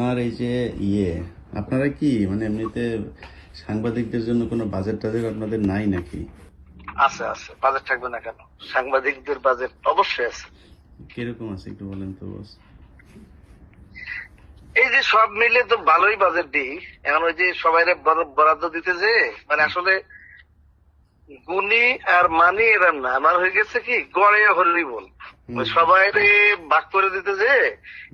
আপনার এই যে ইয়ে আপনারা কি মানে এমনিতে সাংবাদিকদের জন্য কোনো বাজেট টাজেট আপনাদের নাই নাকি? আছে আছে। বাজেট থাকবে না কেন? সাংবাদিকদের বাজেট অবশ্যই আছে। কীরকম আছে একটু বলেন তো বস এই যে সব মিলে তো ভালোই বাজেট দিই। এখন ওই যে সবাই বরাদ্দ দিতে যে মানে আসলে গুণী আর মানি এরা না। আমার হয়ে গেছে কি গড়ে হলি বল। সবাই ভাগ করে দিতে যে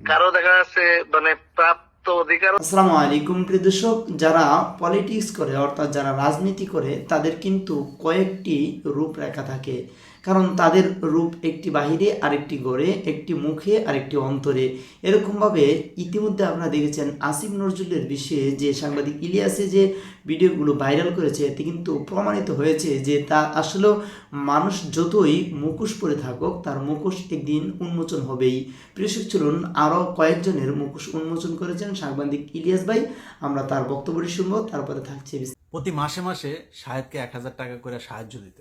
কারও দেখা যাচ্ছে মানে প্রাপ্ত অধিকার আসসালামু আলাইকুম প্রিয় দর্শক। যারা পলিটিক্স করে অর্থাৎ যারা রাজনীতি করে তাদের কিন্তু কয়েকটি রূপরেখা থাকে। কারণ তাদের রূপ একটি বাহিরে, আরেকটি গড়ে, একটি মুখে, আরেকটি অন্তরে। এরকমভাবে ইতিমধ্যে আপনারা দেখেছেন আসিফ নজরুলের বিষয়ে যে সাংবাদিক ইলিয়াসে যে ভিডিওগুলো ভাইরাল করেছে, এতে কিন্তু প্রমাণিত হয়েছে যে তা আসলেও মানুষ যতই মুখোশ পরে থাকুক, তার মুখোশ একদিন উন্মোচন হবেই। প্রিয়শক চলুন আরও কয়েকজনের মুখোশ উন্মোচন করেছেন সাংবাদিক ইলিয়াস ভাই। আমরা তার বক্তব্যটি শুনব, তারপরে থাকছে। প্রতি মাসে মাসে সাহেবকে এক হাজার টাকা করে সাহায্য দিত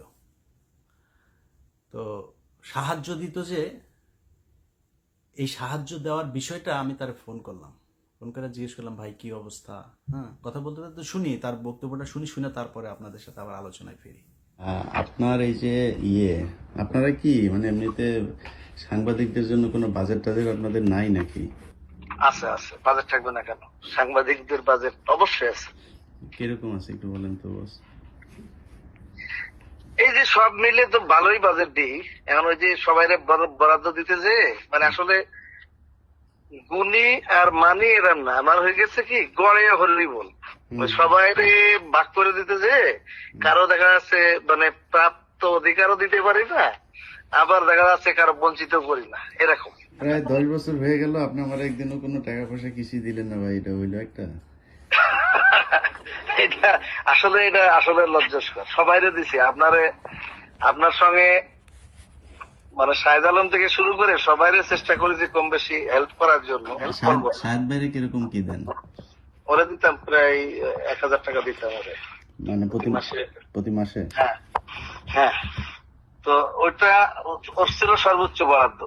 তো সাহায্য দিত যে এই সাহায্য দেওয়ার বিষয়টা আমি তার ফোন করলাম। ফোন করে জিজ্ঞেস করলাম ভাই কি অবস্থা? হ্যাঁ। কথা বলতে বলতে শুনি তার বক্তব্যটা শুনি শুনে তারপরে আপনাদের সাথে আবার আলোচনায় ফিরি। আপনার এই যে ইয়ে আপনারা কি মানে এমনিতে সাংবাদিকদের জন্য কোনো বাজেট টাজেট আপনাদের নাই নাকি? আছে আছে। বাজেট থাকবে না কেন? সাংবাদিকদের বাজেট অবশ্যই আছে। কীরকম আছে একটু বলেন তো বস এই যে সব মিলে তো ভালোই বাজেট দিই। এখন ওই যে সবাই বরাদ্দ দিতে যে মানে আসলে গুণী আর মানি এরা না। আমার হয়ে গেছে কি গড়ে হলি বল। সবাই ভাগ করে দিতে যে কারও দেখা যাচ্ছে মানে প্রাপ্ত অধিকারও দিতে পারি না আবার দেখা যাচ্ছে কারও বঞ্চিত করি না। এরকম। প্রায় দশ বছর হয়ে গেল আপনি আমার একদিনও কোনো টাকা পয়সা কিছুই দিলেন না ভাই এটা হইল একটা। এটা আসলে এটা আসলে লজ্জাস্কর। সবাইরে দিছি আপনারে আপনার সঙ্গে মানে শাহেদ আলম থেকে শুরু করে সবাইরে চেষ্টা করেছি কম বেশি হেল্প করার জন্য। সাহেব বাইরে কীরকম কি দেন? ওরা দিতাম প্রায় এক হাজার টাকা দিতাম ওরে। মানে প্রতি মাসে। প্রতি মাসে? হ্যাঁ হ্যাঁ। তো ওইটা ওর ছিল সর্বোচ্চ বরাদ্দ।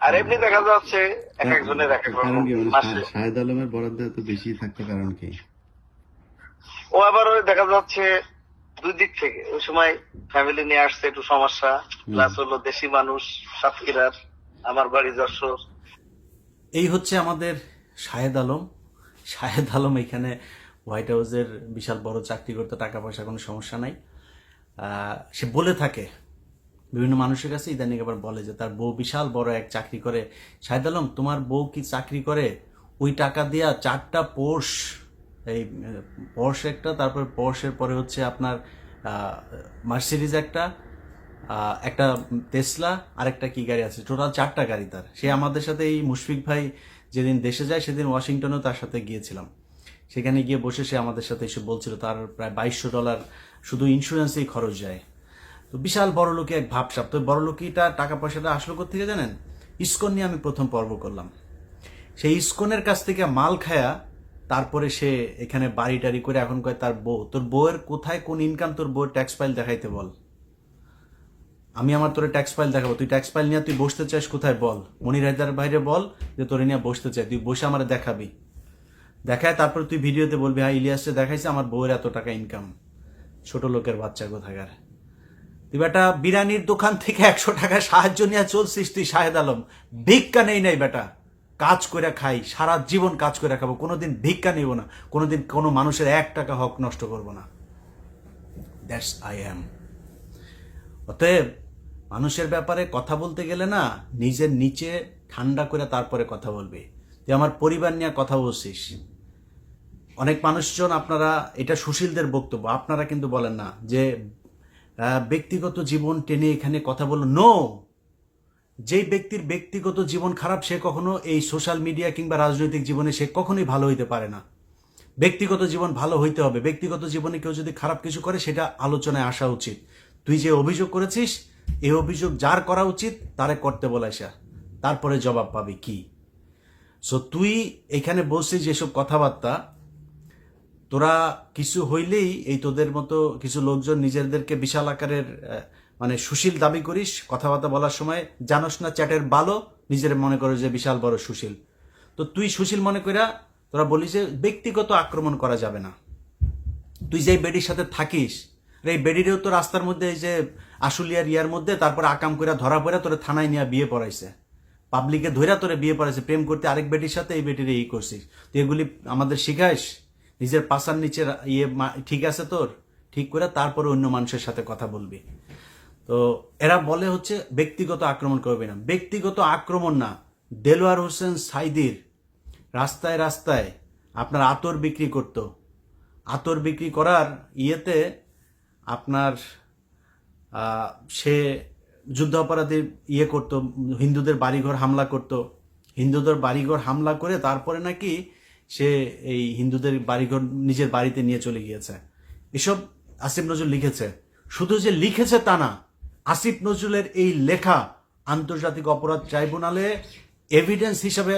আর এমনি দেখা যাচ্ছে এক একজনের এক এক কারণ কি মানে শাহেদ আলমের বরাদ্দ এত বেশি থাকতো কারণ কি? ও আবার ওই দেখা যাচ্ছে দুই দিক থেকে। ওই সময় ফ্যামিলি নিয়ে আসছে একটু সমস্যা প্লাস হলো দেশি মানুষ সাতক্ষীরার আমার বাড়ি যশোর। এই হচ্ছে আমাদের শাহেদ আলম। শাহেদ আলম এখানে হোয়াইট হাউসের বিশাল বড় চাকরি করতে টাকা পয়সা কোনো সমস্যা নাই। আহ, সে বলে থাকে বিভিন্ন মানুষের কাছে ইদানিং আবার বলে যে তার বউ বিশাল বড় এক চাকরি করে। শাহেদ আলম, তোমার বউ কি চাকরি করে? ওই টাকা দিয়া চারটা পোর্শ এই পোর্শ একটা, তারপর পোর্শের পরে হচ্ছে আপনার মার্সিডিজ একটা একটা তেসলা আর একটা কি গাড়ি আছে? টোটাল চারটা গাড়ি তার। সে আমাদের সাথে এই মুশফিক ভাই যেদিন দেশে যায়, সেদিন ওয়াশিংটনেও তার সাথে গিয়েছিলাম। সেখানে গিয়ে বসে সে আমাদের সাথে এসে বলছিল, তার প্রায় বাইশশো ডলার শুধু ইন্স্যুরেন্সেই খরচ যায়। তো বিশাল বড় লোকে এক ভাবসাব। তো বড় লোকিটা টাকা পয়সাটা আসলো থেকে জানেন? ইস্কন নিয়ে আমি প্রথম পর্ব করলাম। সেই ইস্কনের কাছ থেকে মাল খায়া তারপরে সে এখানে বাড়ি টাড়ি করে এখন কয় তার বউ, তোর বউয়ের কোথায় কোন ইনকাম তোর বউয়ের ট্যাক্স ফাইল দেখাইতে বল? আমি আমার তোর ট্যাক্স ফাইল দেখাবো। তুই ট্যাক্স ফাইল নিয়ে তুই বসতে চাস কোথায় বল? মনির হায়দার বাইরে বল যে তোরে নিয়ে বসতে চাই তুই বসে আমার দেখাবি। দেখায় তারপর তুই ভিডিওতে বলবি হ্যাঁ ইলিয়াসে দেখাইছে, আমার বউয়ের এত টাকা ইনকাম ছোট লোকের বাচ্চা কোথাকার? তুই বেটা বিরিয়ানির দোকান থেকে একশো টাকা সাহায্য নিয়ে চলছিস তুই, শাহেদ আলম। ভিক্ষা নেই নাই বেটা। কাজ করে খাই, সারা জীবন কাজ করে খাব। কোনোদিন ভিক্ষা নেব না। কোনোদিন কোনো মানুষের এক টাকা হক নষ্ট করব না। দ্যাটস আই অ্যাম অতএব মানুষের ব্যাপারে কথা বলতে গেলে না, নিজের নিচে ঠান্ডা করে তারপরে কথা বলবে। তুই আমার পরিবার নিয়ে কথা বলছিস। অনেক মানুষজন আপনারা, এটা সুশীলদের বক্তব্য, আপনারা কিন্তু বলেন না যে ব্যক্তিগত জীবন টেনে এখানে কথা বলো নো যেই ব্যক্তির ব্যক্তিগত জীবন খারাপ, সে কখনো এই সোশ্যাল মিডিয়া কিংবা রাজনৈতিক জীবনে সে কখনোই ভালো হইতে পারে না। ব্যক্তিগত জীবন ভালো হইতে হবে। ব্যক্তিগত জীবনে কেউ যদি খারাপ কিছু করে, সেটা আলোচনায় আসা উচিত। তুই যে অভিযোগ করেছিস, এই অভিযোগ যার করা উচিত, তারে করতে বলাইসা। তারপরে জবাব পাবি কি? সো তুই এখানে বলছিস যেসব কথাবার্তা তোরা কিছু হইলেই এই তোদের মতো কিছু লোকজন নিজেদেরকে বিশাল আকারের মানে সুশীল দাবি করিস, কথাবার্তা বলার সময় জানোস না চ্যাটের বালো, নিজের মনে করো যে বিশাল বড় সুশীল। তো তুই সুশীল মনে কইরা তোরা বলিস যে ব্যক্তিগত আক্রমণ করা যাবে না। তুই যে বেডির সাথে থাকিস এই বেডিরেও তো রাস্তার মধ্যে এই যে আশুলিয়ার ইয়ার মধ্যে তারপরে আকাম করে ধরা পড়ে তোরা থানায় নিয়ে বিয়ে পড়াইছে। পাবলিকে ধৈরা তোরে বিয়ে পড়াইছে, প্রেম করতে আরেক বেটির সাথে এই বেটির এই করছিস। তুই এগুলি আমাদের শিখাইস? নিজের পাশার নিচে ইয়ে ঠিক আছে তোর? ঠিক করে তারপরে অন্য মানুষের সাথে কথা বলবি। তো এরা বলে হচ্ছে ব্যক্তিগত আক্রমণ করবে না। ব্যক্তিগত আক্রমণ না। দেলোয়ার হোসেন সাইদির রাস্তায় রাস্তায় আপনার আতর বিক্রি করত। আতর বিক্রি করার ইয়েতে আপনার সে যুদ্ধ অপরাধী ইয়ে করত, হিন্দুদের বাড়িঘর হামলা করত। হিন্দুদের বাড়িঘর হামলা করে তারপরে নাকি সে এই হিন্দুদের বাড়িঘর নিজের বাড়িতে নিয়ে চলে গিয়েছে। এসব আসিফ নজরুল লিখেছে। শুধু যে লিখেছে তা না, আসিফ নজরুলের এই লেখা আন্তর্জাতিক অপরাধ ট্রাইব্যুনালে এভিডেন্স হিসাবে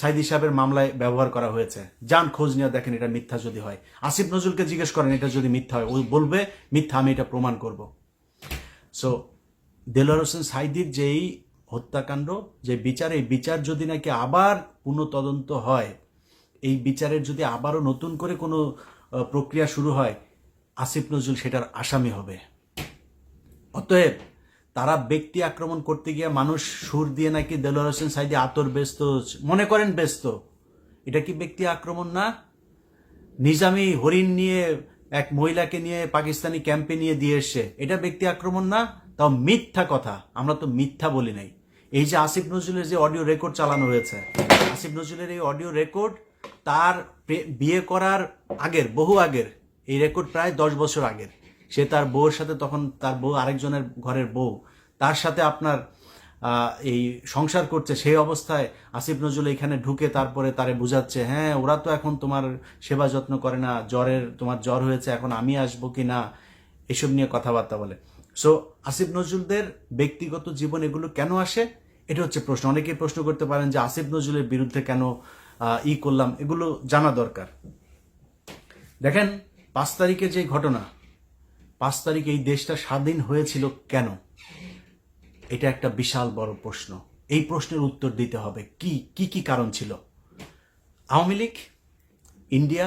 সাইদি সাহেবের মামলায় ব্যবহার করা হয়েছে। যান, খোঁজ নিয়ে দেখেন এটা মিথ্যা যদি হয়। আসিফ নজরুলকে জিজ্ঞেস করেন, এটা যদি মিথ্যা হয়? ও বলবে, মিথ্যা, আমি এটা প্রমাণ করব। সো দেলোয়ার হোসেন সাইদির যেই হত্যাকাণ্ড, যে বিচার, এই বিচার যদি নাকি আবার পুনঃ তদন্ত হয় এই বিচারের যদি আবারও নতুন করে কোনো প্রক্রিয়া শুরু হয়, আসিফ নজরুল সেটার আসামি হবে। অতএব তারা ব্যক্তি আক্রমণ করতে গিয়ে মানুষ সুর দিয়ে নাকি দেলোয়ার হোসেন সাইদি আতর ব্যস্ত, মনে করেন ব্যস্ত। এটা কি ব্যক্তি আক্রমণ না? নিজামি হরিণ নিয়ে এক মহিলাকে নিয়ে পাকিস্তানি ক্যাম্পে নিয়ে দিয়ে এসছে। এটা ব্যক্তি আক্রমণ না? তাও মিথ্যা কথা। আমরা তো মিথ্যা বলি নাই। এই যে আসিফ নজরুলের যে অডিও রেকর্ড চালানো হয়েছে, আসিফ নজরুলের এই অডিও রেকর্ড তার বিয়ে করার আগের, বহু আগের, এই রেকর্ড প্রায় দশ বছর আগের। সে তার বউয়ের সাথে তখন তার বউ আরেকজনের ঘরের বউ। তার সাথে আপনার এই সংসার করছে, সেই অবস্থায় আসিফ নজরুল এখানে ঢুকে তারপরে তারে বুঝাচ্ছে হ্যাঁ ওরা তো এখন তোমার সেবা যত্ন করে না, জ্বরের, তোমার জ্বর হয়েছে, এখন আমি আসব কি না? এসব নিয়ে কথাবার্তা বলে। সো আসিফ নজরুলদের ব্যক্তিগত জীবন এগুলো কেন আসে? এটা হচ্ছে প্রশ্ন। অনেকেই প্রশ্ন করতে পারেন যে আসিফ নজরুলের বিরুদ্ধে কেন ই করলাম, এগুলো জানা দরকার। দেখেন, পাঁচ তারিখে যে ঘটনা, পাঁচ তারিখে এই দেশটা স্বাধীন হয়েছিল কেন? এটা একটা বিশাল বড় প্রশ্ন। এই প্রশ্নের উত্তর দিতে হবে। কি কি কি কারণ ছিল? আওয়ামী লীগ, ইন্ডিয়া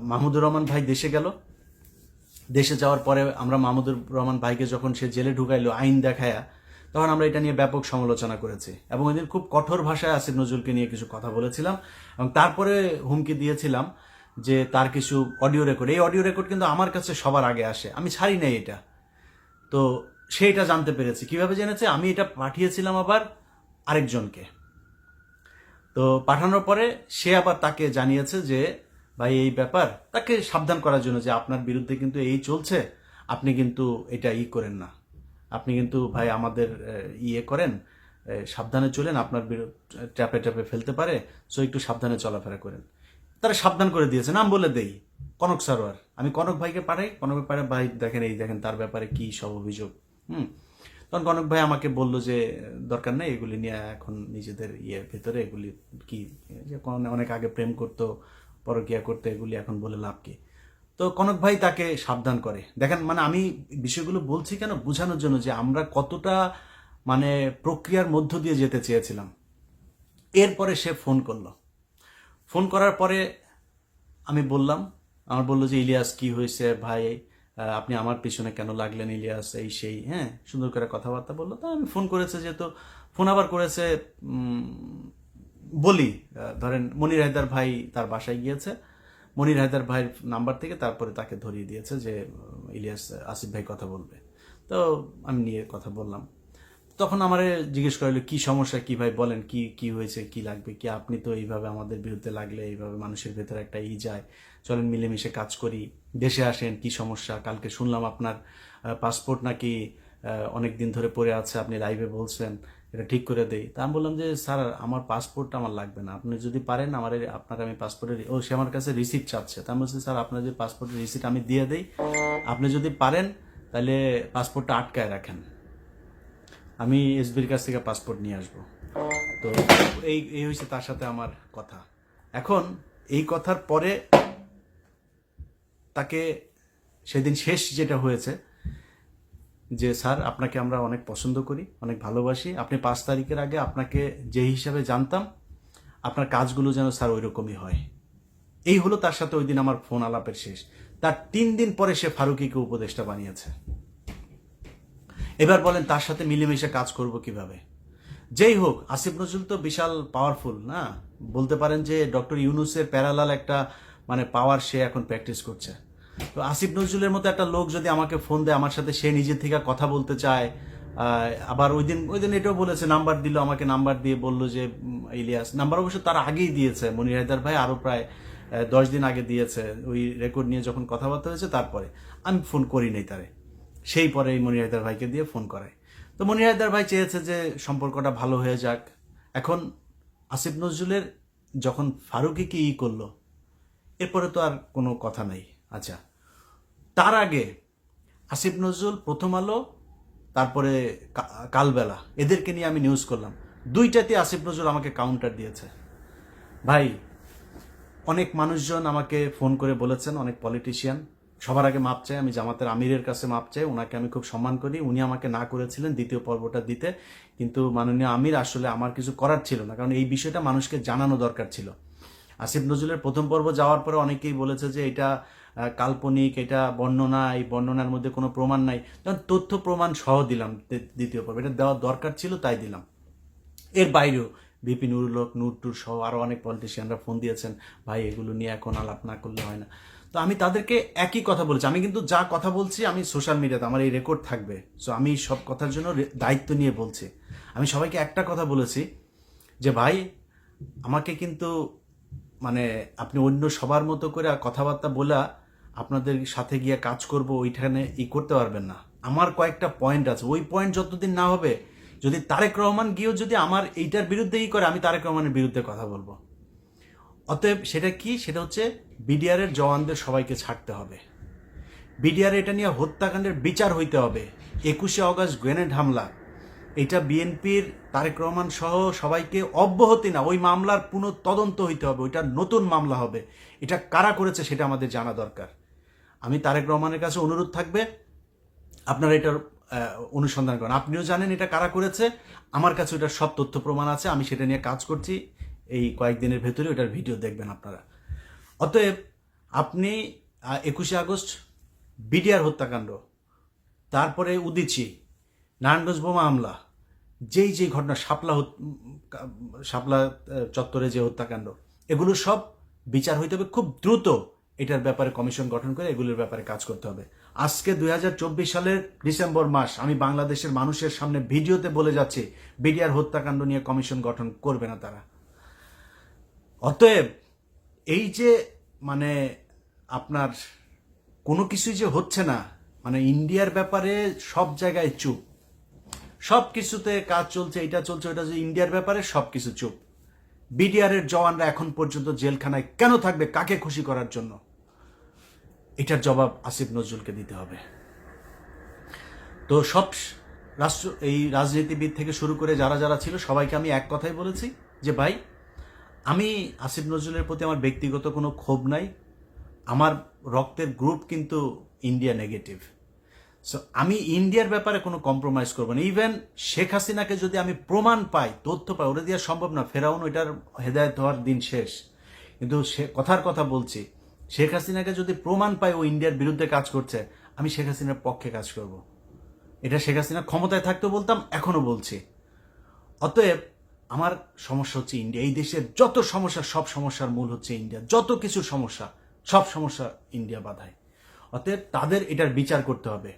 মাহমুদুর রহমান ভাই দেশে গেল। দেশে যাওয়ার পরে আমরা মাহমুদুর রহমান ভাইকে যখন সে জেলে ঢুকাইলো আইন দেখায়া, তখন আমরা এটা নিয়ে ব্যাপক সমালোচনা করেছি। এবং এদিন খুব কঠোর ভাষায় আসিফ নজরুলকে নিয়ে কিছু কথা বলেছিলাম এবং তারপরে হুমকি দিয়েছিলাম যে তার কিছু অডিও রেকর্ড। এই অডিও রেকর্ড কিন্তু আমার কাছে সবার আগে আসে। আমি ছাড়ি নাই এটা। তো সে এটা জানতে পেরেছি। কীভাবে জেনেছে? আমি এটা পাঠিয়েছিলাম আবার আরেকজনকে। তো পাঠানোর পরে সে আবার তাকে জানিয়েছে যে ভাই এই ব্যাপার, তাকে সাবধান করার জন্য যে আপনার বিরুদ্ধে কিন্তু এই চলছে, আপনি কিন্তু এটা ই করেন না। আপনি কিন্তু ভাই আমাদের ইয়ে করেন সাবধানে চলেন, আপনার ট্যাপে ট্যাপে ফেলতে পারে, সো একটু সাবধানে চলাফেরা করেন। তারা সাবধান করে দিয়েছে নাম বলে দেই, কনক সারোয়ার, আমি কনক ভাইকে পাঠাই, কনক পাঠাই ভাই দেখেন এই, দেখেন তার ব্যাপারে কি সব অভিযোগ, হুম? তখন কনক ভাই আমাকে বলল যে, দরকার নেই, এগুলি নিয়ে এখন নিজেদের ইয়ের ভেতরে, এগুলি কি অনেক আগে প্রেম করতো পরকিয়া করতে এগুলি এখন বলে লাভ কি? তো কনক ভাই তাকে সাবধান করে। দেখেন মানে আমি বিষয়গুলো বলছি কেন? বোঝানোর জন্য যে আমরা কতটা মানে প্রক্রিয়ার মধ্য দিয়ে যেতে চেয়েছিলাম। এরপরে সে ফোন করল। ফোন করার পরে আমি বললাম, আমার বলল যে, ইলিয়াস, কি হয়েছে ভাই? আপনি আমার পিছনে কেন লাগলেন ইলিয়াস? এই সেই হ্যাঁ? সুন্দর করে কথাবার্তা বলল। তো আমি ফোন করেছে যেহেতু, ফোন আবার করেছে বলি ধরেন মনির হায়দার ভাই তার বাসায় গিয়েছে। মনির হায়দার ভাইয়ের নাম্বার থেকে তারপরে তাকে ধরিয়ে দিয়েছে যে ইলিয়াস আসিফ ভাই কথা বলবে। তো আমি নিয়ে কথা বললাম। তখন আমারে জিজ্ঞেস করল কি সমস্যা? কি ভাই বলেন? কি কি হয়েছে? কি লাগবে? কি আপনি তো এইভাবে আমাদের বিরুদ্ধে লাগলে এইভাবে মানুষের ভেতরে একটা ই যায়। চলেন মিলেমিশে কাজ করি। দেশে আসেন, কি সমস্যা? কালকে শুনলাম আপনার পাসপোর্ট নাকি অনেক দিন ধরে পড়ে আছে। আপনি লাইভে বলছেন। এটা ঠিক করে দেই। তা আমি বললাম যে, স্যার, আমার পাসপোর্টটা আমার লাগবে না। আপনি যদি পারেন, আমার আপনার আমি পাসপোর্টের ও, সে আমার কাছে রিসিপ্ট চাচ্ছে। তা আমি বলছি, স্যার, আপনার যে পাসপোর্টের রিসিপ্ট আমি দিয়ে দেই। আপনি যদি পারেন, তাহলে পাসপোর্টটা আটকায় রাখেন। আমি এসবির কাছ থেকে পাসপোর্ট নিয়ে আসব। তো এই এই হয়েছে তার সাথে আমার কথা। এখন এই কথার পরে তাকে সেদিন শেষ যেটা হয়েছে যে, স্যার, আপনাকে আমরা অনেক পছন্দ করি, অনেক ভালোবাসি। আপনি পাঁচ তারিখের আগে আপনাকে যে হিসাবে জানতাম, আপনার কাজগুলো যেন স্যার ওই রকমই হয়। এই হলো তার সাথে ওই দিন আমার ফোন আলাপের শেষ। তার তিন দিন পরে সে ফারুকিকে উপদেষ্টা বানিয়েছে। এবার বলেন, তার সাথে মিলেমিশে কাজ করব কীভাবে? যেই হোক, আসিফ নজরুল তো বিশাল পাওয়ারফুল না? বলতে পারেন যে, ডক্টর ইউনুসের প্যারালাল একটা মানে পাওয়ার সে এখন প্র্যাকটিস করছে। তো আসিফ নজরুলের মতো একটা লোক যদি আমাকে ফোন দেয়, আমার সাথে সে নিজের থেকে কথা বলতে চায় আবার ওই দিন ওই দিন এটাও বলেছে নাম্বার দিল, আমাকে নাম্বার দিয়ে বলল যে ইলিয়াস নাম্বার অবশ্য তার আগেই দিয়েছে, মনির হায়দার ভাই আরও প্রায় দশ দিন আগে দিয়েছে, ওই রেকর্ড নিয়ে যখন কথাবার্তা হয়েছে তারপরে। আমি ফোন করি নাই তারে। সেই পরে এই মনির হায়দার ভাইকে দিয়ে ফোন করায়। তো মনির হায়দার ভাই চেয়েছে যে সম্পর্কটা ভালো হয়ে যাক। এখন আসিফ নজরুলের যখন ফারুকিকে ই করল, এরপরে তো আর কোনো কথা নাই। আচ্ছা তার আগে আসিফ নজরুল, প্রথম আলো, তারপরে কালবেলা, এদেরকে নিয়ে আমি নিউজ করলাম। দুইটাতে আসিফ নজরুল আমাকে কাউন্টার দিয়েছে। ভাই, অনেক মানুষজন আমাকে ফোন করে বলেছেন, অনেক পলিটিশিয়ান সবার আগে মাপ চাই, আমি জামাতের আমিরের কাছে মাপ চাই, ওনাকে আমি খুব সম্মান করি, উনি আমাকে না করেছিলেন দ্বিতীয় পর্বটা দিতে, কিন্তু মাননীয় আমির আসলে আমার কিছু করার ছিল না, কারণ এই বিষয়টা মানুষকে জানানো দরকার ছিল। আসিফ নজরুলের প্রথম পর্ব যাওয়ার পরে অনেকেই বলেছে যে এটা কাল্পনিক, এটা বর্ণনা, এই বর্ণনার মধ্যে কোনো প্রমাণ নাই। যেমন তথ্য প্রমাণ সহ দিলাম দ্বিতীয় পর্ব, এটা দেওয়া দরকার ছিল তাই দিলাম। এর বাইরেও বিপি নুরুল হক নূর টুর সহ আরও অনেক পলিটিশিয়ানরা ফোন দিয়েছেন, ভাই, এগুলো নিয়ে এখন আলাপ না করলে হয় না। তো আমি তাদেরকে একই কথা বলছি। আমি কিন্তু যা কথা বলছি, আমি সোশ্যাল মিডিয়াতে আমার এই রেকর্ড থাকবে। সো আমি সব কথার জন্য দায়িত্ব নিয়ে বলছি। আমি সবাইকে একটা কথা বলেছি যে, ভাই, আমাকে কিন্তু মানে আপনি অন্য সবার মতো করে কথাবার্তা বলে আপনাদের সাথে গিয়ে কাজ করব, ওইখানে ই করতে পারবেন না। আমার কয়েকটা পয়েন্ট আছে। ওই পয়েন্ট যতদিন না হবে, যদি তারেক রহমান গিয়েও যদি আমার এইটার বিরুদ্ধে ই করে, আমি তারেক রহমানের বিরুদ্ধে কথা বলব। অতএব সেটা কি? সেটা হচ্ছে বিডিআর এর জওয়ানদের সবাইকে ছাড়তে হবে। বিডিআর এটা নিয়ে হত্যাকাণ্ডের বিচার হইতে হবে। একুশে অগস্ট গ্রেনেড হামলা। এটা বিএনপির তারেক রহমান সহ সবাইকে অব্যাহতি না, ওই মামলার পুনঃ তদন্ত হইতে হবে। ওইটা নতুন মামলা হবে। এটা কারা করেছে সেটা আমাদের জানা দরকার। আমি তারেক রহমানের কাছে অনুরোধ থাকবে, আপনারা এটার অনুসন্ধান করেন। আপনিও জানেন এটা কারা করেছে, আমার কাছে ওটার সব তথ্য প্রমাণ আছে, আমি সেটা নিয়ে কাজ করছি, এই কয়েকদিনের ভেতরে ওটার ভিডিও দেখবেন আপনারা। অতএব, আপনি একুশে আগস্ট বিডিআর হত্যাকাণ্ড, তারপরে উদিচি নারায়ণগঞ্জ বোমা হামলা, যেই যেই ঘটনা, শাপলা শাপলা চত্বরে যে হত্যাকাণ্ড, এগুলো সব বিচার হইতে হবে খুব দ্রুত। এটার ব্যাপারে কমিশন গঠন করে এগুলোর ব্যাপারে কাজ করতে হবে। আজকে দুই হাজার চব্বিশ সালের ডিসেম্বর মাস, আমি বাংলাদেশের মানুষের সামনে ভিডিওতে বলে যাচ্ছি, বিডিআর হত্যাকাণ্ড নিয়ে কমিশন গঠন করবে না তারা। অতএব, এই যে মানে আপনার কোনো কিছুই যে হচ্ছে না মানে ইন্ডিয়ার ব্যাপারে সব জায়গায় চুপ। সব কিছুতে কাজ চলছে, এটা চলছে, ওটা চলছে ইন্ডিয়ার ব্যাপারে সব কিছু চুপ। বিডিআর এর জওয়ানরা এখন পর্যন্ত জেলখানায় কেন থাকবে, কাকে খুশি করার জন্য? এটার জবাব আসিফ নজরুলকে দিতে হবে। তো সব রাষ্ট্র, এই রাজনীতিবিদ থেকে শুরু করে যারা যারা ছিল, সবাইকে আমি এক কথাই বলেছি যে, ভাই, আমি আসিফ নজরুলের প্রতি আমার ব্যক্তিগত কোনো ক্ষোভ নাই। আমার রক্তের গ্রুপ কিন্তু ইন্ডিয়া নেগেটিভ সো আমি ইন্ডিয়ার ব্যাপারে কোনো কম্প্রোমাইজ করব না। ইভেন শেখ হাসিনাকে যদি আমি প্রমাণ পাই, তথ্য পাই ওটা দেওয়া সম্ভব না, ফেরাউন ওইটার হেদায়ত হওয়ার দিন শেষ। কিন্তু সে কথার কথা বলছি শেখ হাসিনাকে যদি প্রমাণ পাই ও ইন্ডিয়ার বিরুদ্ধে কাজ করছে, আমি শেখ হাসিনার পক্ষে কাজ করব। এটা শেখ হাসিনা ক্ষমতায় থাকতে বলতাম এখনও বলছি। অতএব আমার সমস্যা হচ্ছে ইন্ডিয়া। এই দেশের যত সমস্যা, সব সমস্যার মূল হচ্ছে ইন্ডিয়া। যত কিছু সমস্যা, সব সমস্যা ইন্ডিয়া বাধায়। অতএব তাদের এটার বিচার করতে হবে।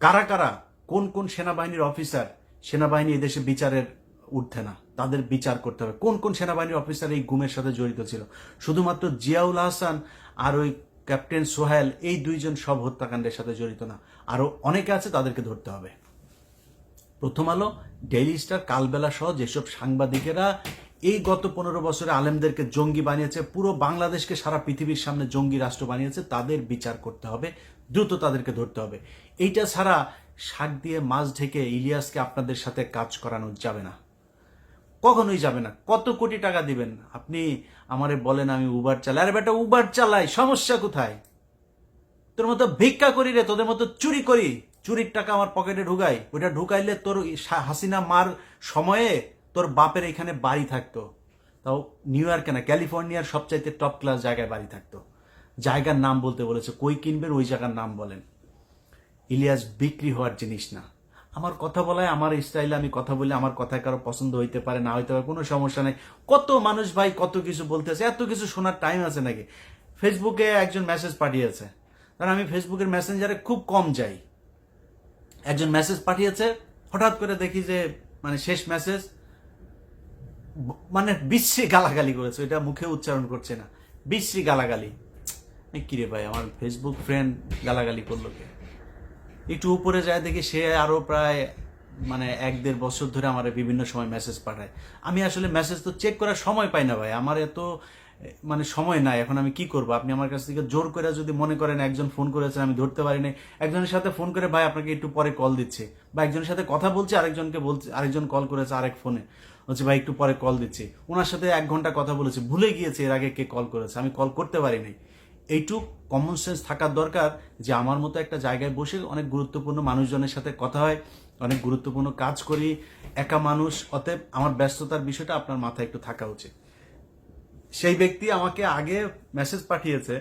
কারা কারা, কোন কোন সেনাবাহিনীর অফিসার, সেনাবাহিনী এদেশে বিচারের উঠছে না। তাদের বিচার করতে হবে। কোন কোন সেনাবাহিনীর অফিসার এই গুমের সাথে জড়িত ছিল? শুধুমাত্র জিয়াউল হাসান আর ওই ক্যাপ্টেন সোহেল এই দুইজন সব হত্যাকাণ্ডের সাথে জড়িত না। আরও অনেকে আছে, তাদেরকে ধরতে হবে। প্রথম আলো, ডেইলি স্টার, কালবেলা সহ যেসব সাংবাদিকেরা এই গত পনেরো বছরে আলেমদেরকে জঙ্গি বানিয়েছে, পুরো বাংলাদেশকে সারা পৃথিবীর সামনে জঙ্গি রাষ্ট্র বানিয়েছে, তাদের বিচার করতে হবে। দ্রুত তাদেরকে ধরতে হবে। এইটা ছাড়া শাক দিয়ে মাছ ঢেকে ইলিয়াসকে আপনাদের সাথে কাজ করানো যাবে না। কখনোই যাবে না। কত কোটি টাকা দিবেন? আপনি আমারে বলেন আমি উবার চালাই। আরে বেটা, উবার চালাই, সমস্যা কোথায়? তোর মতো ভিক্ষা করি রে, তোদের মতো চুরি করি। চুরির টাকা আমার পকেটে ঢুকাই। ওইটা ঢুকাইলে তোর হাসিনা মার সময়ে তোর বাপের এখানে বাড়ি থাকতো। তাও নিউ ইয়র্কে না, ক্যালিফোর্নিয়ার সবচাইতে টপ ক্লাস জায়গায় বাড়ি থাকতো। জায়গার নাম বলতে বলেছে, কই কিনবেন? ওই জায়গার নাম বলেন। ইলিয়াস বিক্রি হওয়ার জিনিস না। আমার কথা বলায়, আমার স্টাইলে আমি কথা বলে, আমার কথায় কারও পছন্দ হইতে পারে, না হইতে পারে, কোনো সমস্যা নেই। কত মানুষ ভাই কত কিছু বলতেছে, এত কিছু শোনার টাইম আছে নাকি? ফেসবুকে একজন মেসেজ পাঠিয়েছে। কারণ আমি ফেসবুকের মেসেঞ্জারে খুব কম যাই। একজন মেসেজ পাঠিয়েছে, হঠাৎ করে দেখি যে মানে শেষ মেসেজ মানে বিশ্রী গালাগালি করেছে, এটা মুখে উচ্চারণ করছে না। বিশ্রী গালাগালি। কিরে ভাই, আমার ফেসবুক ফ্রেন্ড গালাগালি করল কে? একটু উপরে যায় দেখি সে আরও প্রায় মানে এক দেড় বছর ধরে আমার বিভিন্ন সময় মেসেজ পাঠায়। আমি আসলে মেসেজ তো চেক করার সময় পাই না ভাই। আমার এত মানে সময় নাই। এখন আমি কি করব? আপনি আমার কাছ থেকে জোর করে যদি মনে করেন একজন ফোন করেছেন, আমি ধরতে পারি পারিনি একজনের সাথে ফোন করে ভাই আপনাকে একটু পরে কল দিচ্ছে। বা একজনের সাথে কথা বলছে, আরেকজনকে বলছে, আরেকজন কল করেছে আরেক ফোনে হচ্ছে ভাই, একটু পরে কল দিচ্ছি। ওনার সাথে এক ঘণ্টা কথা বলেছে। ভুলে গিয়েছে এর আগে কে কল করেছে। আমি কল করতে পারিনি এইটুক কমন সেন্স থাকার দরকার যে আমার মতো একটা জায়গায় বসে অনেক গুরুত্বপূর্ণ মানুষজনের সাথে কথা হয়, অনেক গুরুত্বপূর্ণ কাজ করি, একা মানুষ, অতএব আমার ব্যস্ততার বিষয়টা আপনার মাথায় একটু থাকা উচিত। সেই ব্যক্তি আমাকে আগে মেসেজ পাঠিয়েছে,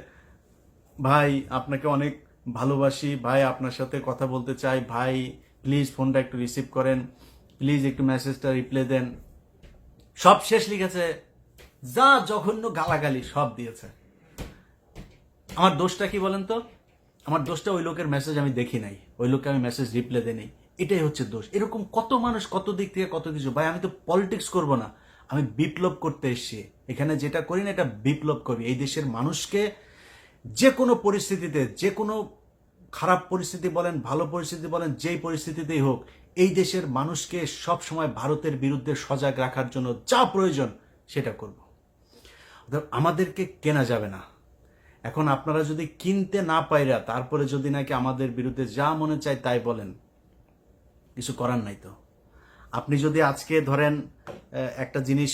ভাই, আপনাকে অনেক ভালোবাসি, ভাই, আপনার সাথে কথা বলতে চাই, ভাই প্লিজ ফোনটা একটু রিসিভ করেন প্লিজ একটু মেসেজটা রিপ্লাই দেন। সব শেষ লিখেছে, যা জঘন্য গালাগালি সব দিয়েছে। আমার দোষটা কি বলেন তো? আমার দোষটা ওই লোকের মেসেজ আমি দেখি নাই। ওই লোককে আমি মেসেজ রিপ্লাই দিই নাই। এটাই হচ্ছে দোষ। এরকম কত মানুষ কত দিক থেকে কত কিছু। ভাই, আমি তো পলিটিক্স করব না। আমি বিপ্লব করতে এসেছি। এখানে যেটা করি না, এটা বিপ্লব করি। এই দেশের মানুষকে যে কোনো পরিস্থিতিতে, যে কোনো খারাপ পরিস্থিতি বলেন, ভালো পরিস্থিতি বলেন, যেই পরিস্থিতিতেই হোক, এই দেশের মানুষকে সব সময় ভারতের বিরুদ্ধে সজাগ রাখার জন্য যা প্রয়োজন, সেটা করব। আমাদেরকে কেনা যাবে না। এখন আপনারা যদি কিনতে না পাইরা তারপরে যদি নাকি আমাদের বিরুদ্ধে যা মনে চায় তাই বলেন, কিছু করার নাই তো। আপনি যদি আজকে ধরেন একটা জিনিস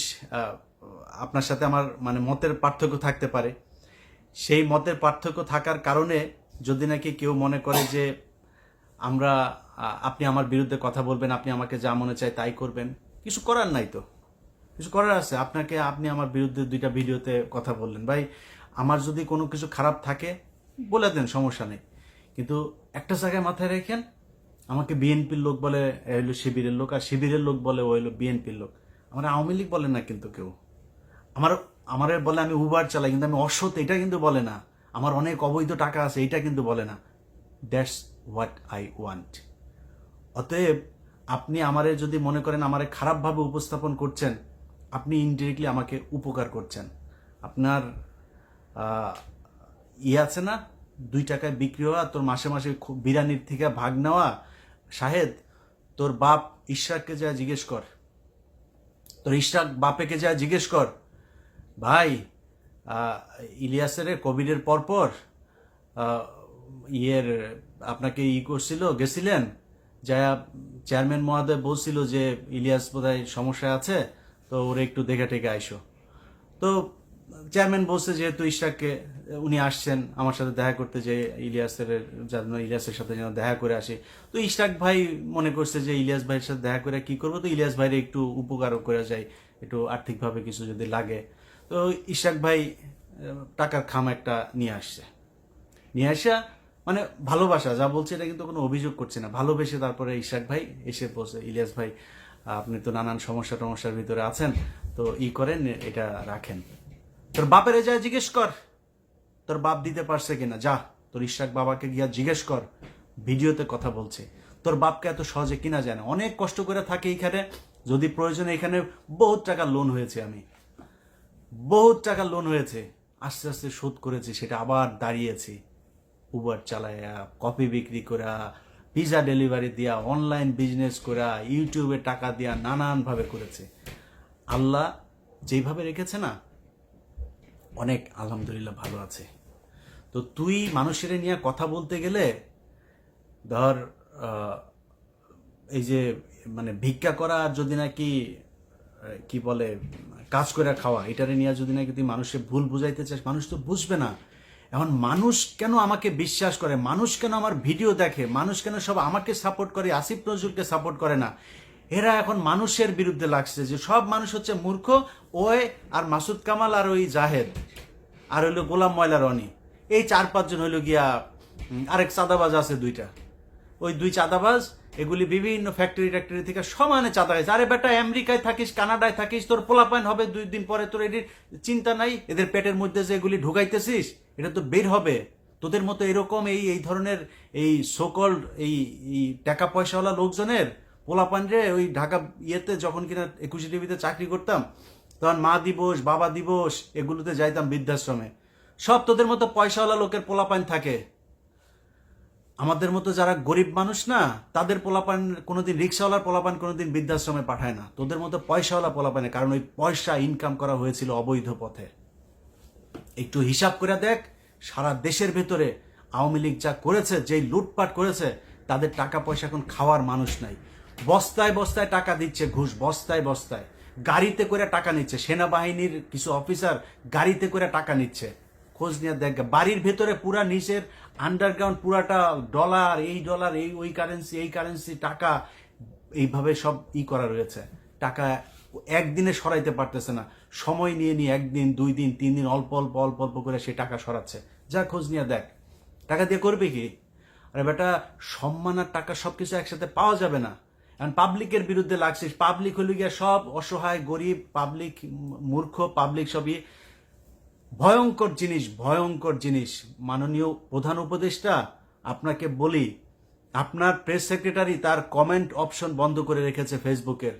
আপনার সাথে আমার মানে মতের পার্থক্য থাকতে পারে। সেই মতের পার্থক্য থাকার কারণে যদি নাকি কেউ মনে করে যে আমরা আপনি আমার বিরুদ্ধে কথা বলবেন, আপনি আমাকে যা মনে চায় তাই করবেন, কিছু করার নাই তো। কিছু করার আছে। আপনাকে, আপনি আমার বিরুদ্ধে দুইটা ভিডিওতে কথা বললেন। ভাই আমার যদি কোনো কিছু খারাপ থাকে, বলে দেন, সমস্যা নেই। কিন্তু একটা জায়গায় মাথায় রেখেন, আমাকে বিএনপির লোক বলে হইল শিবিরের লোক, আর শিবিরের লোক বলে, ও হইল বিএনপির লোক। আমার আওয়ামী লীগ বলে না কিন্তু কেউ। আমার আমার বলে আমি উবার চালাই, কিন্তু আমি অসৎ, এটা কিন্তু বলে না। আমার অনেক অবৈধ টাকা আছে, এটা কিন্তু বলে না। দ্যাটস হোয়াট আই ওয়ান্ট অতএব, আপনি আমারে যদি মনে করেন আমারে খারাপভাবে উপস্থাপন করছেন, আপনি ইনডিরেক্টলি আমাকে উপকার করছেন। আপনার আহ, ইয়ে আছে না? দুই টাকায় বিক্রি হওয়া তোর মাসে মাসে খুব বিরিয়ানির থেকে ভাগ নেওয়া। শাহেদ তোর বাপ ঈশ্বরকে যা জিজ্ঞেস কর। তোর ইশরাক বাপেকে যা জিজ্ঞেস কর। ভাই ইলিয়াসের কবিরের পরপর ইয়ের আপনাকে ই করছিল গেছিলেন? যা চেয়ারম্যান মহোদয় বলছিল যে ইলিয়াস বোধহয় সমস্যা আছে তো ওরে একটু দেখে টেকে আইসো। তো চেয়ারম্যান বলছে যেহেতু ইশরাককে উনি আসছেন আমার সাথে দেখা করতে, যে ইলিয়াসের যেন ইলিয়াসের সাথে যেন দেখা করে আসে। তো ইশরাক ভাই মনে করছে যে ইলিয়াস ভাইয়ের সাথে দেখা করে কি করব? তো ইলিয়াস ভাইয়ের একটু উপকারও করে যায়, একটু আর্থিকভাবে কিছু যদি লাগে। তো ইশরাক ভাই টাকার খাম একটা নিয়ে আসছে। নিয়ে আসা মানে ভালোবাসা, যা বলছে এটা কিন্তু কোনো অভিযোগ করছে না। ভালোবেসে তারপরে ইশাক ভাই এসে বসে ইলিয়াস ভাই, আপনি তো নানান সমস্যা টমস্যার ভিতরে আছেন, তো ই করেন, এটা রাখেন। তোর বাপের যা জিজ্ঞেস কর। তোর বাপ দিতে পারছে কিনা? যা, তোর ইশাক বাবাকে গিয়া জিজ্ঞেস কর। ভিডিওতে কথা বলছে। তোর বাপকে এত সহজে কিনা যায় না অনেক কষ্ট করে থাকে এখানে যদি প্রয়োজন এখানে বহুত টাকা লোন হয়েছে আমি। বহুত টাকা লোন হয়েছে। আস্তে আস্তে শোধ করেছি, সেটা আবার দাঁড়িয়েছি। উবার চালায়া, কপি বিক্রি করা পিজা ডেলিভারি দিয়া অনলাইন বিজনেস করা ইউটিউবে টাকা দিয়া নানানভাবে করেছে। আল্লাহ যেইভাবে রেখেছে না অনেক আলহামদুলিল্লাহ ভালো আছে। তো তুই মানুষের নিয়ে কথা বলতে গেলে ধর এই যে মানে ভিক্ষা করা যদি নাকি কি বলে, কাজ করে খাওয়া, এটারে নিয়ে যদি নাকি তুই মানুষের ভুল বুঝাইতে চাস, মানুষ তো বুঝবে না। এখন মানুষ কেন আমাকে বিশ্বাস করে? মানুষ কেন আমার ভিডিও দেখে? মানুষ কেন সব আমাকে সাপোর্ট করে? আসিফ নজরুলকে সাপোর্ট করে না? এরা এখন মানুষের বিরুদ্ধে লাগছে যে সব মানুষ হচ্ছে মূর্খ ওই আর মাসুদ কামাল আর ওই জাহেদ। আর হইল গোলাম ময়লা রনি। এই চার পাঁচজন হইল গিয়া আরেক চাঁদাবাজ আছে দুইটা। ওই দুই চাঁদাবাজ, এগুলি বিভিন্ন ফ্যাক্টরি ট্যাক্টরি থেকে সমানে চাঁদা খাইছে আরে বেটা, আমেরিকায় থাকিস, কানাডায় থাকিস, তোর পোলাপাইন হবে দুই দিন পরে, তোর এটির চিন্তা নাই, এদের পেটের মধ্যে যে এগুলি ঢুকাইতেছিস, এটা তো বের হবে। তোদের মতো এরকম এই এই ধরনের এই সোকল এই টাকা পয়সাওয়ালা লোকজনের পোলাপান রে, ওই ঢাকা ইয়েতে যখন কিনা একুশে টিভিতে চাকরি করতাম, তখন মা দিবস, বাবা দিবস, এগুলোতে যাইতাম বৃদ্ধাশ্রমে। সব তোদের মতো পয়সাওয়ালা লোকের পোলাপান থাকে। আমাদের মতো যারা গরিব মানুষ না, তাদের পোলাপান কোনোদিন, রিক্সাওয়ালার পোলাপান কোনোদিন বৃদ্ধাশ্রমে পাঠায় না। তোদের মতো পয়সাওয়ালা পোলাপানে কারণ ওই পয়সা ইনকাম করা হয়েছিল অবৈধ পথে। একটু হিসাব করে দেখ, সারা দেশের ভেতরে আওয়ামী লীগ যা করেছে, যেই লুটপাট করেছে, তাদের টাকা পয়সা এখন খাওয়ার মানুষ নাই। বস্তায় বস্তায় টাকা দিচ্ছে, ঘুষ বস্তায় বস্তায়। গাড়িতে করে টাকা নিচ্ছে। সেনাবাহিনীর কিছু অফিসার গাড়িতে করে টাকা নিচ্ছে। খোঁজ নিয়ে দেখ বাড়ির ভেতরে পুরা নিচের আন্ডারগ্রাউন্ড পুরাটা ডলার এই ডলার এই, ওই কারেন্সি এই কারেন্সি টাকা এইভাবে সব ই করা রয়েছে। টাকা একদিনে সরাইতে পারতেছে না। সময় নিয়ে নিয়ে একদিন, দুই দিন, তিন দিন অল্প অল্প অল্প অল্প করে সে টাকা সরাচ্ছে। যা খোঁজ নিয়ে দেখ। টাকা দিয়ে করবে কি? আরে বেটা, সম্মান আর টাকা সবকিছু একসাথে পাওয়া যাবে না। এখন পাবলিকের বিরুদ্ধে লাগছিস পাবলিক হলে গিয়ে সব অসহায়, গরিব, পাবলিক, মূর্খ, পাবলিক সবই ভয়ঙ্কর জিনিস ভয়ঙ্কর জিনিস। মাননীয় প্রধান উপদেষ্টা, আপনাকে বলি, আপনার প্রেস সেক্রেটারি তার কমেন্ট অপশন বন্ধ করে রেখেছে ফেসবুকের।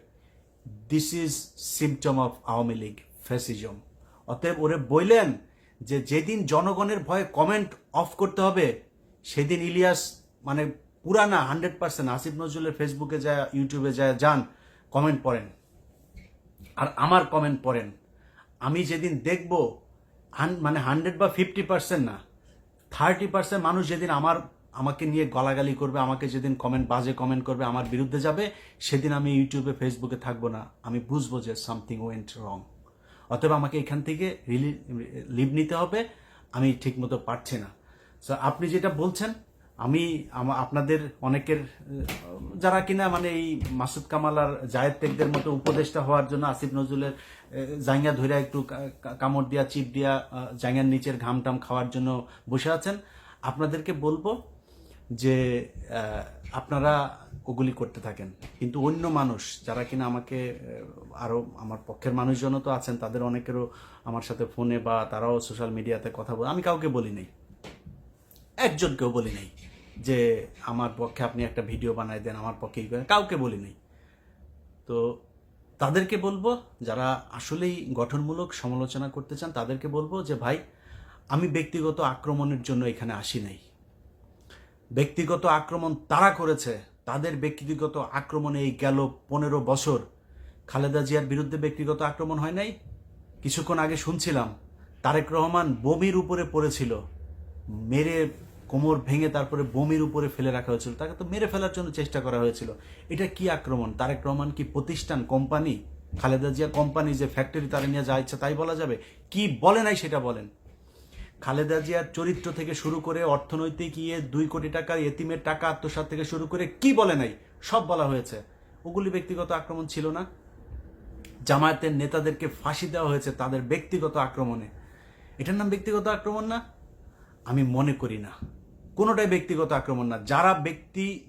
This is symptom of Awami League fascism অতএব ওরে বললেন যে যেদিন জনগণের ভয়ে কমেন্ট অফ করতে হবে, সেদিন ইলিয়াস মানে পুরানা হান্ড্রেড পার্সেন্ট আসিফ নজরুলের ফেসবুকে যায়, ইউটিউবে যায়, যান কমেন্ট পড়েন। আর আমার কমেন্ট পড়েন। আমি যেদিন দেখব মানে হান্ড্রেড বা ফিফটি পার্সেন্ট না, থার্টি পার্সেন্ট মানুষ যেদিন আমার আমাকে নিয়ে গলাগালি করবে, আমাকে যেদিন কমেন্ট বাজে কমেন্ট করবে, আমার বিরুদ্ধে যাবে, সেদিন আমি ইউটিউবে, ফেসবুকে থাকব না। আমি বুঝব যে সামথিং ওয়েন্ট রং অতএব আমাকে এখান থেকে রিলি লিভ নিতে হবে। আমি ঠিকমতো পারছি না। সো আপনি যেটা বলছেন আমি আপনাদের অনেকের যারা কিনা মানে এই মাসুদ কামাল আর জায়েদ টেকদের মতো উপদেষ্টা হওয়ার জন্য আসিফ নজরুলের জাঙ্গা ধরে একটু কামড় দিয়া চিপ দিয়া জাঙ্গার নিচের ঘাম টাম খাওয়ার জন্য বসে আছেন। আপনাদেরকে বলব যে আপনারা ওগুলি করতে থাকেন। কিন্তু অন্য মানুষ যারা কিনা আমাকে আহ, আরও আমার পক্ষের মানুষজনও তো আছেন তাদের অনেকেরও আমার সাথে ফোনে বা তারাও সোশ্যাল মিডিয়াতে কথা বলে আমি কাউকে বলি নাই। একজনকেও বলি নাই। যে আমার পক্ষে আপনি একটা ভিডিও বানাই দেন, আমার পক্ষে কাউকে বলি নাই। তো তাদেরকে বলব, যারা আসলেই গঠনমূলক সমালোচনা করতে চান, তাদেরকে বলব যে, ভাই, আমি ব্যক্তিগত আক্রমণের জন্য এখানে আসি নাই। ব্যক্তিগত আক্রমণ তারা করেছে, তাদের ব্যক্তিগত আক্রমণে এই গেল পনেরো বছর খালেদা জিয়ার বিরুদ্ধে ব্যক্তিগত আক্রমণ হয় নাই। কিছুক্ষণ আগে শুনছিলাম, তারেক রহমান বমির উপরে পড়েছিল, মেরে কোমর ভেঙে তারপরে বমির উপরে ফেলে রাখা হয়েছিল। তাকে তো মেরে ফেলার জন্য চেষ্টা করা হয়েছিল। এটা কি আক্রমণ? তারেক রহমান কি প্রতিষ্ঠান, কোম্পানি? খালেদা জিয়া কোম্পানি যে ফ্যাক্টরি তারা নিয়ে যা ইচ্ছা তাই বলা যাবে? কি বলে নাই সেটা বলেন। খালেদা জিয়ার চরিত্র থেকে শুরু করে অর্থনৈতিক ইয়ে দুই কোটি টাকার এতিমের টাকা আত্মসাৎ থেকে শুরু করে কি বলে নাই? সব বলা হয়েছে। ওগুলি ব্যক্তিগত আক্রমণ ছিল না। জামায়াতের নেতাদেরকে ফাঁসি দেওয়া হয়েছে তাদের ব্যক্তিগত আক্রমণে। এটার নাম ব্যক্তিগত আক্রমণ না? আমি মনে করি না। কোনোটাই ব্যক্তিগত আক্রমণ না। যারা ব্যক্তি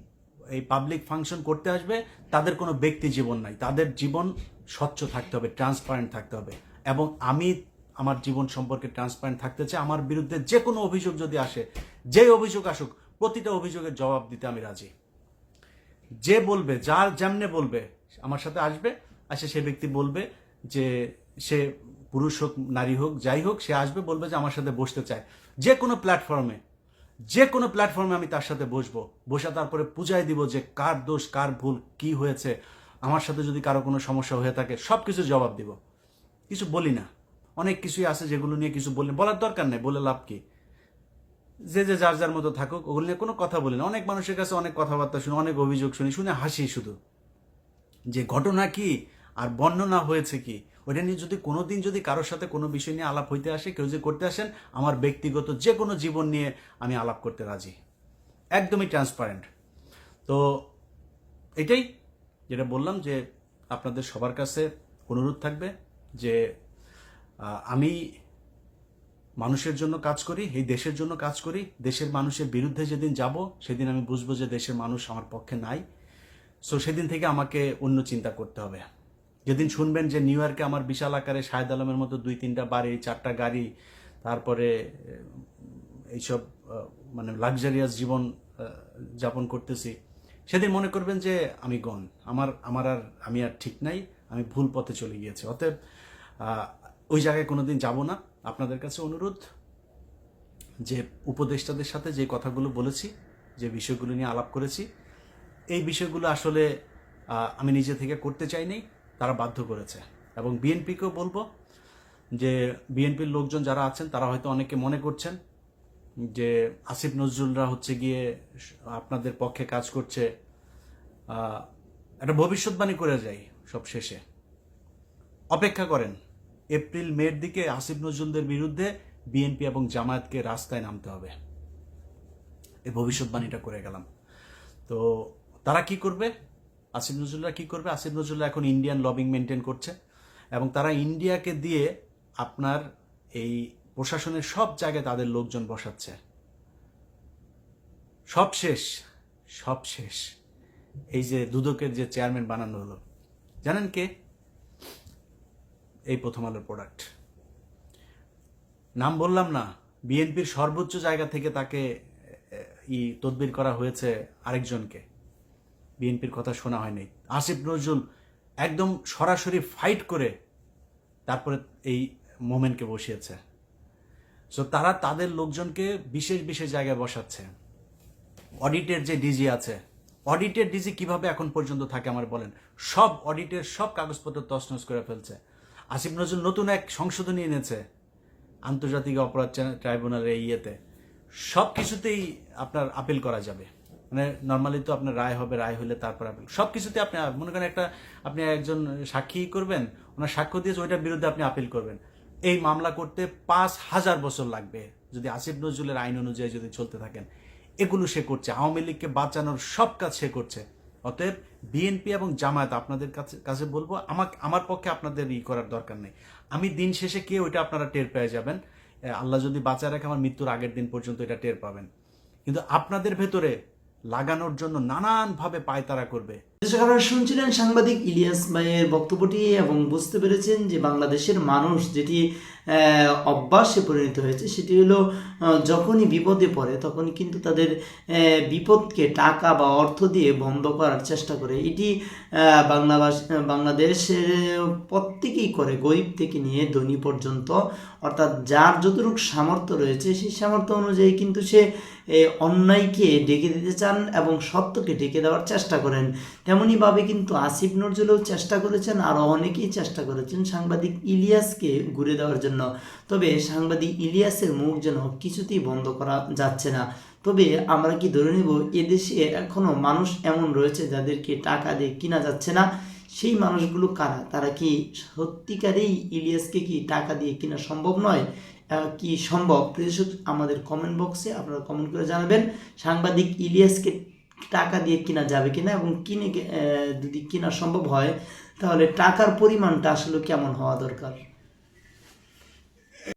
এই পাবলিক ফাংশন করতে আসবে, তাদের কোনো ব্যক্তি জীবন নাই। তাদের জীবন স্বচ্ছ থাকতে হবে ট্রান্সপারেন্ট থাকতে হবে। এবং আমি আমার জীবন সম্পর্কে ট্রান্সপারেন্ট থাকতে চাই। আমার বিরুদ্ধে যে কোনো অভিযোগ যদি আসে যে অভিযোগ আসুক, প্রতিটা অভিযোগের জবাব দিতে আমি রাজি। যে বলবে, যার যেমনে বলবে, আমার সাথে আসবে আসে সে ব্যক্তি বলবে যে সে পুরুষ হোক, নারী হোক, যাই হোক, সে আসবে, বলবে যে আমার সাথে বসতে চায়। যে কোনো প্ল্যাটফর্মে যে কোনো প্ল্যাটফর্মে আমি তার সাথে বসবো। বসে তারপরে পূজায় দিব যে কার দোষ, কার ভুল, কি হয়েছে। আমার সাথে যদি কারও কোনো সমস্যা হয়ে থাকে সব কিছু জবাব দিব। কিছু বলি না। অনেক কিছুই আছে যেগুলো নিয়ে কিছু বলি বলার দরকার নেই, বলে লাভ কি? যে যে যার যার মতো থাকুক, ওগুলো নিয়ে কোনো কথা বলি না। অনেক মানুষের কাছে অনেক কথাবার্তা শুনি, অনেক অভিযোগ শুনি, শুনে হাসি শুধু। যে ঘটনা কি? আর বর্ণনা হয়েছে কি? ওইটা নিয়ে যদি কোনোদিন যদি কারোর সাথে কোনো বিষয় নিয়ে আলাপ হইতে আসে, কেউ যদি করতে আসেন, আমার ব্যক্তিগত যে কোনো জীবন নিয়ে আমি আলাপ করতে রাজি। একদমই ট্রান্সপারেন্ট তো এটাই যেটা বললাম যে আপনাদের সবার কাছে অনুরোধ থাকবে যে আমি মানুষের জন্য কাজ করি, এই দেশের জন্য কাজ করি, দেশের মানুষের বিরুদ্ধে যেদিন যাব, সেদিন আমি বুঝব যে দেশের মানুষ আমার পক্ষে নাই। সো সেদিন থেকে আমাকে অন্য চিন্তা করতে হবে। যেদিন শুনবেন যে নিউ ইয়র্কে আমার বিশাল আকারে শাহেদ আলমের মতো দুই তিনটা বাড়ি, চারটা গাড়ি, তারপরে এইসব মানে লাক্সারিয়াস জীবন যাপন করতেছি, সেদিন মনে করবেন যে আমি গন আমার আমার আর, আমি আর ঠিক নাই, আমি ভুল পথে চলে গিয়েছি। অতএব ওই জায়গায় কোনো দিন যাব না। আপনাদের কাছে অনুরোধ যে উপদেষ্টাদের সাথে যে কথাগুলো বলেছি, যে বিষয়গুলো নিয়ে আলাপ করেছি, এই বিষয়গুলো আসলে আমি নিজে থেকে করতে চাইনি তারা বাধ্য করেছে। এবং বিএনপিকেও বলব যে বিএনপির লোকজন যারা আছেন, তারা হয়তো অনেকে মনে করছেন যে আসিফ নজরুলরা হচ্ছে গিয়ে আপনাদের পক্ষে কাজ করছে। একটা ভবিষ্যৎবাণী করে যাই সব শেষে। অপেক্ষা করেন, এপ্রিল মের দিকে আসিফ নজরুলদের বিরুদ্ধে বিএনপি এবং জামায়াতকে রাস্তায় নামতে হবে। এই ভবিষ্যৎবাণীটা করে গেলাম। তো তারা কি করবে? আসিফ নজরুলরা কি করবে? আসিফ নজরুল্লাহ এখন ইন্ডিয়ান লবিং মেনটেন করছে এবং তারা ইন্ডিয়াকে দিয়ে আপনার এই প্রশাসনের সব জায়গায় তাদের লোকজন বসাচ্ছে। সব শেষ সব শেষ। এই যে দুদকের যে চেয়ারম্যান বানানো হলো। জানেন কে? এই প্রথম আলোর প্রোডাক্ট নাম বললাম না বিএনপির সর্বোচ্চ জায়গা থেকে তাকে ই তদবির করা হয়েছে আরেকজনকে। বিএনপির কথা শোনা হয়নি। আসিফ নজরুল একদম সরাসরি ফাইট করে তারপরে এই মোমেন্টকে বসিয়েছে। সো তারা তাদের লোকজনকে বিশেষ বিশেষ জায়গায় বসাচ্ছে। অডিটের যে ডিজি আছে অডিটের ডিজি কীভাবে এখন পর্যন্ত থাকে আমার বলেন। সব অডিটের সব কাগজপত্র তছনছ করে ফেলছে। আসিফ নজরুল নতুন এক সংশোধনী এনেছে আন্তর্জাতিক অপরাধ ট্রাইব্যুনালের ইয়েতে। সব কিছুতেই আপনার আপিল করা যাবে। মানে নর্মালি তো আপনার রায় হবে, রায় হলে তারপর আপিল সব কিছুতে আপনি, মনে করেন একটা, আপনি একজন সাক্ষী করবেন, ওনার সাক্ষ্য দিয়েছে, ওইটার বিরুদ্ধে আপনি আপিল করবেন। এই মামলা করতে পাঁচ হাজার বছর লাগবে, যদি আসিফ নজরুলের আইন অনুযায়ী যদি চলতে থাকেন। এগুলো সে করছে, আওয়ামী লীগকে বাঁচানোর সব কাজ সে করছে। অতএব বিএনপি এবং জামায়াত আপনাদের কাছে কাছে বলব, আমাকে, আমার পক্ষে আপনাদের ই করার দরকার নেই। আমি দিন শেষে কে ওইটা আপনারা টের পেয়ে যাবেন। আল্লাহ যদি বাঁচায় রাখে, আমার মৃত্যুর আগের দিন পর্যন্ত এটা টের পাবেন। কিন্তু আপনাদের ভেতরে লাগানোর জন্য নানানভাবে পায়তারা করবে। দর্শক আপনারা শুনছিলেন সাংবাদিক ইলিয়াস ভাইয়ের বক্তব্যটি এবং বুঝতে পেরেছেন যে বাংলাদেশের মানুষ যেটি অভ্যাসে পরিণত হয়েছে সেটি হলো যখনই বিপদে পড়ে তখনই কিন্তু তাদের বিপদকে টাকা বা অর্থ দিয়ে বন্ধ করার চেষ্টা করে। এটি বাংলাভাষ বাংলাদেশের প্রত্যেকেই করে, গরিব থেকে নিয়ে ধনী পর্যন্ত। অর্থাৎ যার যতটুকু সামর্থ্য রয়েছে সেই সামর্থ্য অনুযায়ী কিন্তু সে অন্যায়কে ডেকে দিতে চান এবং সত্যকে ডেকে দেওয়ার চেষ্টা করেন। তেমনইভাবে কিন্তু আসিফ নজরুলও চেষ্টা করেছেন আরও অনেকেই চেষ্টা করেছেন সাংবাদিক ইলিয়াসকে ঘুরে দেওয়ার জন্য। তবে সাংবাদিক ইলিয়াসের মুখ যেন কিছুতেই বন্ধ করা যাচ্ছে না। তবে আমরা কি ধরে নেব, এদেশে এখনও মানুষ এমন রয়েছে যাদেরকে টাকা দিয়ে কিনা যাচ্ছে না? সেই মানুষগুলো কারা? তারা কি সত্যিকারেই ইলিয়াসকে কি টাকা দিয়ে কিনা সম্ভব নয়? কি সম্ভব? প্রিয়দর্শক আমাদের কমেন্ট বক্সে আপনারা কমেন্ট করে জানাবেন। সাংবাদিক ইলিয়াসকে টাকা দিয়ে কিনা যাবে কিনা এবং কিনে যদি কেনা সম্ভব হয়, তাহলে টাকার পরিমাণটা আসলে কেমন হওয়া দরকার?